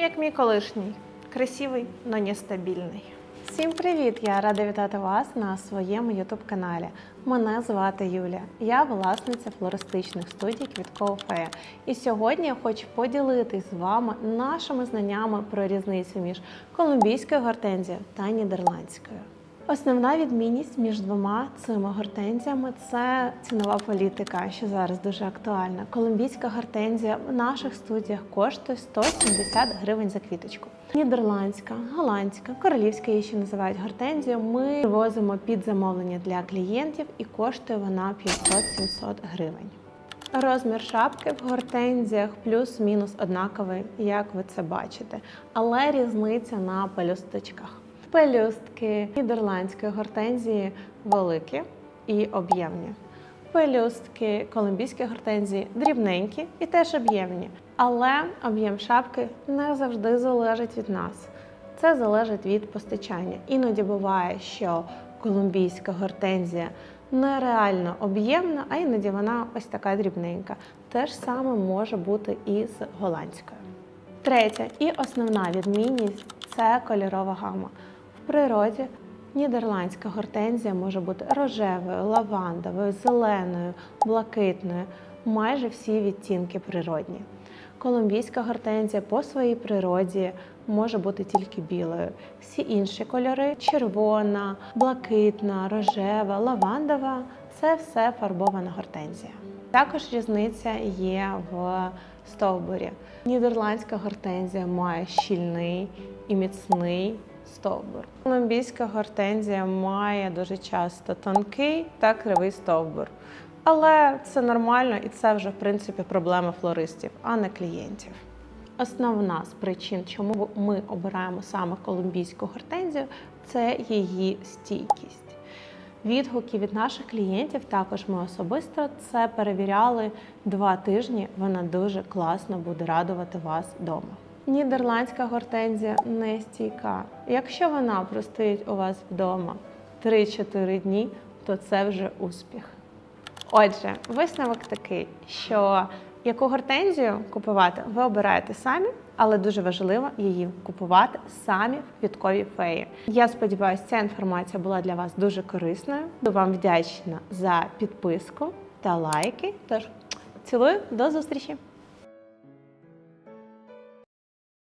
як мій колишній. Красивий, но нестабільний. Всім привіт! Я рада вітати вас на своєму youtube каналі. Мене звати Юля. Я власниця флористичних студій Квіткова Фея. І сьогодні я хочу поділитись з вами нашими знаннями про різницю між колумбійською гортензією та нідерландською. Основна відмінність між двома цими гортензіями це цінова політика, що зараз дуже актуальна. Колумбійська гортензія в наших студіях коштує 170 гривень за квіточку. Нідерландська, голландська, королівська її ще називають гортензію. Ми возимо під замовлення для клієнтів і коштує вона 500-700 гривень. Розмір шапки в гортензіях плюс-мінус однаковий, як ви це бачите, але різниця на пелюсточках. Пелюстки нідерландської гортензії великі і об'ємні. Пелюстки колумбійської гортензії дрібненькі і теж об'ємні. Але об'єм шапки не завжди залежить від нас. Це залежить від постачання. Іноді буває, що колумбійська гортензія нереально об'ємна, а іноді вона ось така дрібненька. Те ж саме може бути і з голландською. Третя і основна відмінність це кольорова гама. Природі нідерландська гортензія може бути рожевою, лавандовою, зеленою, блакитною, майже всі відтінки природні. Колумбійська гортензія по своїй природі може бути тільки білою. Всі інші кольори червона, блакитна, рожева, лавандова це все фарбована гортензія. Також різниця є в стовбурі. Нідерландська гортензія має щільний і міцний стовбур. Колумбійська гортензія має дуже часто тонкий та кривий стовбур. Але це нормально і це вже в принципі проблема флористів, а не клієнтів. Основна з причин, чому ми обираємо саме колумбійську гортензію, це її стійкість. Відгуки від наших клієнтів також ми особисто це перевіряли два тижні. Вона дуже класно буде радувати вас вдома. Нідерландська гортензія не стійка. Якщо вона простоїть у вас вдома 3-4 дні, то це вже успіх. Отже, висновок такий, що яку гортензію купувати, ви обираєте самі, але дуже важливо її купувати самі в квітковій феї. Я сподіваюся, ця інформація була для вас дуже корисною. Вам вдячна за підписку та лайки. Тож цілую, до зустрічі!